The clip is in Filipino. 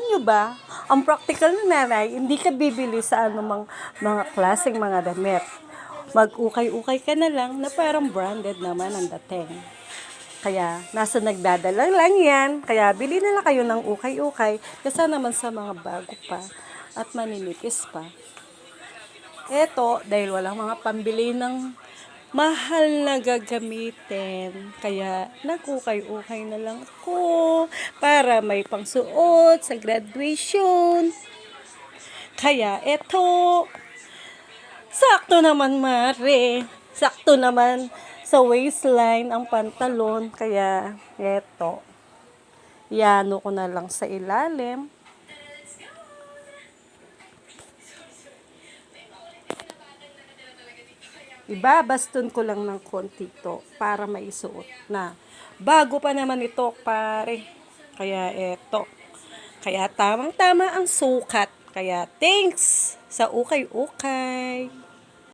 alam nyo ba, ang practical na nanay, hindi ka bibili sa anumang mga klaseng mga damit. Mag-ukay-ukay ka na lang na parang branded naman ang dating. Kaya, nasa nagdadala lang yan. Kaya, bili na lang kayo ng ukay-ukay. Kasi naman sa mga bago pa at maninipis pa. Eto, dahil walang mga pambili ng mahal na gagamitin. Kaya, nagukay-ukay na lang ako para may pangsuot sa graduation. Kaya, eto, sakto naman, Mare. Sakto naman sa waistline ang pantalon. Kaya, eto, yano ko na lang sa ilalim. Ibabaston ko lang ng konti to para maisuot na. Bago pa naman ito, pare. Kaya eto. Kaya tamang-tama ang sukat. Kaya thanks sa ukay-ukay.